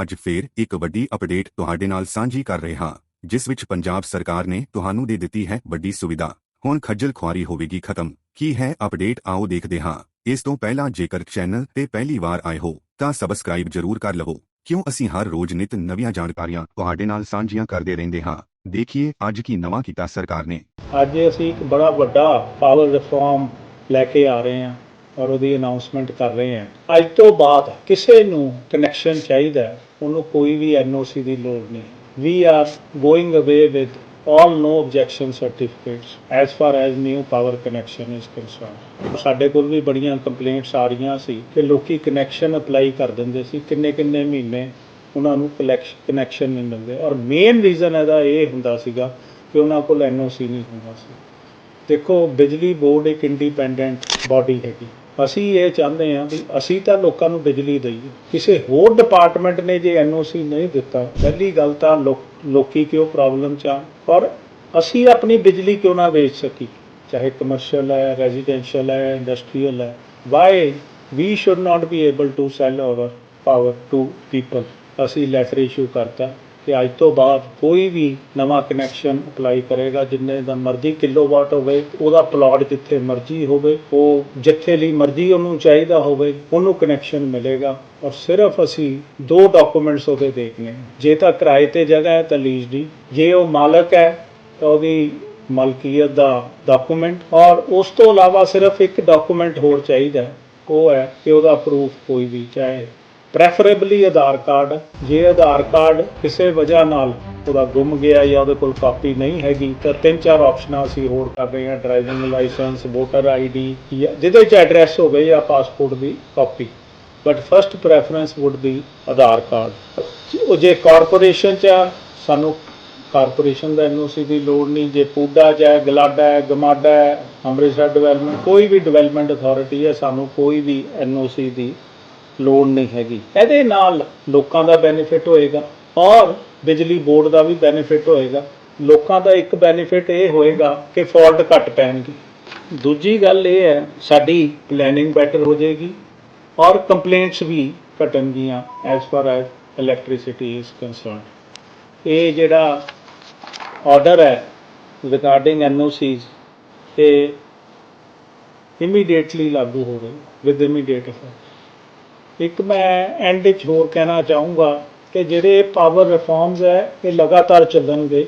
ਅੱਜ ਫੇਰ ਇੱਕ ਵੱਡੀ ਅਪਡੇਟ ਤੁਹਾਡੇ ਨਾਲ ਸਾਂਝੀ ਕਰ ਰਹੇ ਹਾਂ, ਜਿਸ ਵਿੱਚ ਪੰਜਾਬ ਸਰਕਾਰ ਨੇ ਤੁਹਾਨੂੰ ਦੇ ਦਿੱਤੀ ਹੈ ਵੱਡੀ ਸੁਵਿਧਾ। ਹੁਣ ਖੱਜਲ ਖੁਆਰੀ ਹੋਵੇਗੀ ਖਤਮ। ਕੀ ਹੈ ਅਪਡੇਟ? ਆਓ ਦੇਖਦੇ ਹਾਂ। ਇਸ ਤੋਂ ਪਹਿਲਾਂ ਜੇਕਰ ਚੈਨਲ ਤੇ ਪਹਿਲੀ ਵਾਰ ਆਏ ਹੋ, ਤਾਂ ਸਬਸਕ੍ਰਾਈਬ ਜ਼ਰੂਰ ਕਰ ਲਵੋ। ਕਿਉਂ ਅਸੀਂ ਹਰ ਰੋਜ਼ ਨਿਤ ਨਵੀਆਂ ਜਾਣਕਾਰੀਆਂ ਤੁਹਾਡੇ ਨਾਲ ਸਾਂਝੀਆਂ ਕਰਦੇ ਰਹਿੰਦੇ ਹਾਂ? ਦੇਖੀਏ ਅੱਜ ਕੀ ਨਵਾਂ ਕੀਤਾ ਸਰਕਾਰ ਨੇ। ਅੱਜ ਅਸੀਂ ਇੱਕ ਬੜਾ ਵੱਡਾ ਪਾਵਰ ਰਿਫਾਰਮ ਲੈ ਕੇ ਆ ਰਹੇ ਹਾਂ। ਔਰ ਉਹਦੀ ਅਨਾਉਂਸਮੈਂਟ ਕਰ ਰਹੇ ਹਾਂ। ਅੱਜ ਤੋਂ ਬਾਅਦ ਕਿਸੇ ਨੂੰ ਕਨੈਕਸ਼ਨ ਚਾਹੀਦਾ ਉਹਨੂੰ ਕੋਈ ਵੀ ਐਨਓਸੀ ਦੀ ਲੋੜ ਨਹੀਂ। We are going away with all no objection certificates as far as new power connection is concerned. ਸਾਡੇ ਕੋਲ ਵੀ ਬੜੀਆਂ ਕੰਪਲੇਂਟਸ ਆ ਰਹੀਆਂ ਸੀ ਕਿ ਲੋਕੀ ਕਨੈਕਸ਼ਨ ਅਪਲਾਈ ਕਰ ਦਿੰਦੇ ਸੀ। ਕਿੰਨੇ ਕਿੰਨੇ ਮਹੀਨੇ ਉਹਨਾਂ ਨੂੰ ਕਨੈਕਸ਼ਨ ਨਹੀਂ ਮਿਲਦੇ। ਔਰ ਮੇਨ ਰੀਜ਼ਨ ਇਹਦਾ ਇਹ ਹੁੰਦਾ ਸੀਗਾ ਕਿ ਉਹਨਾਂ ਕੋਲ ਐਨਓਸੀ ਨਹੀਂ ਹੁੰਦਾ ਸੀ। ਦੇਖੋ, ਬਿਜਲੀ ਬੋਰਡ ਇੱਕ ਇੰਡੀਪੈਂਡੈਂਟ ਬਾਡੀ ਹੈਗੀ। ਅਸੀਂ ਇਹ ਚਾਹੁੰਦੇ ਹਾਂ ਵੀ ਅਸੀਂ ਤਾਂ ਲੋਕਾਂ ਨੂੰ ਬਿਜਲੀ ਦਈਏ। ਕਿਸੇ ਹੋਰ ਡਿਪਾਰਟਮੈਂਟ ਨੇ ਜੇ ਐਨਓਸੀ ਨਹੀਂ ਦਿੱਤਾ, ਪਹਿਲੀ ਗੱਲ ਤਾਂ ਲੋਕ- ਲੋਕੀ ਕਿਉਂ ਪ੍ਰੋਬਲਮ ਚ ਆ ਔਰ ਅਸੀਂ ਆਪਣੀ ਬਿਜਲੀ ਕਿਉਂ ਨਾ ਵੇਚ ਸਕੀ ਚਾਹੇ ਕਮਰਸ਼ੀਅਲ ਹੈ ਰੈਜ਼ੀਡੈਂਸ਼ੀਅਲ ਹੈ ਇੰਡਸਟਰੀਅਲ ਹੈ why we should not be able to sell our power to people ਅਸੀਂ ਲੈਟਰ ਇਸ਼ੂ ਕਰਤਾ। ਅਤੇ ਅੱਜ ਤੋਂ ਬਾਅਦ ਕੋਈ ਵੀ ਨਵਾਂ ਕਨੈਕਸ਼ਨ ਅਪਲਾਈ ਕਰੇਗਾ, ਜਿੰਨੇ ਦਾ ਮਰਜ਼ੀ ਕਿਲੋਵਾਟ ਹੋਵੇ, ਉਹਦਾ ਪਲਾਟ ਜਿੱਥੇ ਮਰਜ਼ੀ ਹੋਵੇ, ਉਹ ਜਿੱਥੇ ਲਈ ਮਰਜ਼ੀ ਉਹਨੂੰ ਚਾਹੀਦਾ ਹੋਵੇ, ਉਹਨੂੰ ਕਨੈਕਸ਼ਨ ਮਿਲੇਗਾ ਔਰ ਸਿਰਫ ਅਸੀਂ ਦੋ ਡਾਕੂਮੈਂਟਸ ਉਹਦੇ ਦੇਖਨੇ ਆ। ਜੇ ਤਾਂ ਕਿਰਾਏ ਤੇ ਜਗ੍ਹਾ ਹੈ ਤਾਂ ਲੀਜ਼ ਦੀ, ਜੇ ਉਹ ਮਾਲਕ ਹੈ ਤਾਂ ਉਹਦੀ ਮਲਕੀਅਤ ਦਾ ਡਾਕੂਮੈਂਟ ਔਰ ਉਸ ਤੋਂ ਇਲਾਵਾ ਸਿਰਫ ਇੱਕ ਡਾਕੂਮੈਂਟ ਹੋਰ ਚਾਹੀਦਾ ਉਹ ਹੈ ਕਿ ਉਹਦਾ ਪ੍ਰੂਫ ਕੋਈ ਵੀ ਚਾਹੇ ਪ੍ਰੈਫਰੇਬਲੀ ਆਧਾਰ ਕਾਰਡ ਜੇ ਆਧਾਰ ਕਾਰਡ ਕਿਸੇ ਵਜ੍ਹਾ ਨਾਲ ਉਹਦਾ ਗੁੰਮ ਗਿਆ ਜਾਂ ਉਹਦੇ ਕੋਲ ਕਾਪੀ ਨਹੀਂ ਹੈਗੀ ਤਾਂ ਤਿੰਨ ਚਾਰ ਆਪਸ਼ਨਾਂ ਅਸੀਂ ਹੋਰ ਕਰ ਰਹੇ ਹਾਂ ਡਰਾਈਵਿੰਗ ਲਾਇਸੈਂਸ ਵੋਟਰ ਆਈਡੀ ਜਾਂ ਜਿਹਦੇ 'ਚ ਐਡਰੈਸ ਹੋਵੇ ਜਾਂ passport the copy. But first preference would be Aadhaar card ਉਹ ਜੇ ਕਾਰਪੋਰੇਸ਼ਨ 'ਚ ਆ, ਸਾਨੂੰ ਕਾਰਪੋਰੇਸ਼ਨ ਦਾ ਐਨਓਸੀ ਦੀ ਲੋੜ ਨਹੀਂ। ਜੇ ਪੂਡਾ 'ਚ ਹੈ ਗਲਾਡਾ ਹੈ ਗਮਾਡਾ ਹੈ ਅੰਮ੍ਰਿਤਸਰ ਡਿਵੈਲਪਮੈਂਟ ਕੋਈ ਵੀ ਡਿਵੈਲਪਮੈਂਟ ਅਥਾਰਟੀ ਹੈ ਸਾਨੂੰ ਕੋਈ ਵੀ ਐਨਓਸੀ ਦੀ ਲੋੜ ਨਹੀਂ ਹੈਗੀ। ਇਹਦੇ ਨਾਲ ਲੋਕਾਂ ਦਾ ਬੈਨੀਫਿਟ ਹੋਏਗਾ ਔਰ ਬਿਜਲੀ ਬੋਰਡ ਦਾ ਵੀ ਬੈਨੀਫਿਟ ਹੋਏਗਾ। ਲੋਕਾਂ ਦਾ ਇੱਕ ਬੈਨੀਫਿਟ ਇਹ ਹੋਏਗਾ ਕਿ ਫਾਲਟ ਘੱਟ ਪੈਣਗੇ। ਦੂਜੀ ਗੱਲ ਇਹ ਹੈ, ਸਾਡੀ ਪਲੈਨਿੰਗ ਬੈਟਰ ਹੋ ਜਾਏਗੀ ਔਰ ਕੰਪਲੇਂਟਸ ਵੀ ਘਟਣਗੀਆਂ as far as electricity is concerned ਇਹ ਜਿਹੜਾ ਆਰਡਰ ਹੈ ਰਿਗਾਰਡਿੰਗ ਐਨਓਸੀਜ਼ ਤੇ ਇਮੀਡੀਏਟਲੀ ਲਾਗੂ ਹੋ ਰਹੇ ਵਿਦ ਇਮੀਡੀਏਟ ਇਫੈਕਟ ਇੱਕ ਮੈਂ ਐਂਡ ਵਿੱਚ ਹੋਰ ਕਹਿਣਾ ਚਾਹੂੰਗਾ ਕਿ ਜਿਹੜੇ ਪਾਵਰ ਰਿਫਾਰਮਸ ਹੈ, ਇਹ ਲਗਾਤਾਰ ਚੱਲਣਗੇ।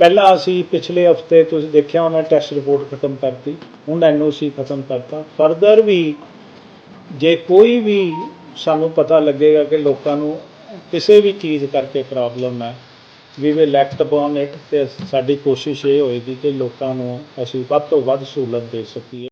ਪਹਿਲਾਂ ਅਸੀਂ ਪਿਛਲੇ ਹਫ਼ਤੇ ਤੁਸੀਂ ਦੇਖਿਆ ਹੋਣਾ ਟੈਸਟ ਰਿਪੋਰਟ ਖਤਮ ਕਰਤੀ, ਹੁਣ ਐਨਓਸੀ ਖਤਮ ਕਰਤਾ। ਫਰਦਰ ਵੀ ਜੇ ਕੋਈ ਵੀ ਸਾਨੂੰ ਪਤਾ ਲੱਗੇਗਾ ਕਿ ਲੋਕਾਂ ਨੂੰ ਕਿਸੇ ਵੀ ਚੀਜ਼ ਕਰਕੇ ਪ੍ਰੋਬਲਮ ਹੈ we will act upon it ਤੇ ਸਾਡੀ ਕੋਸ਼ਿਸ਼ ਇਹ ਹੋਏਗੀ ਕਿ ਲੋਕਾਂ ਨੂੰ ਅਸੀਂ ਵੱਧ ਤੋਂ ਵੱਧ ਸਹੂਲਤ ਦੇ ਸਕੀਏ।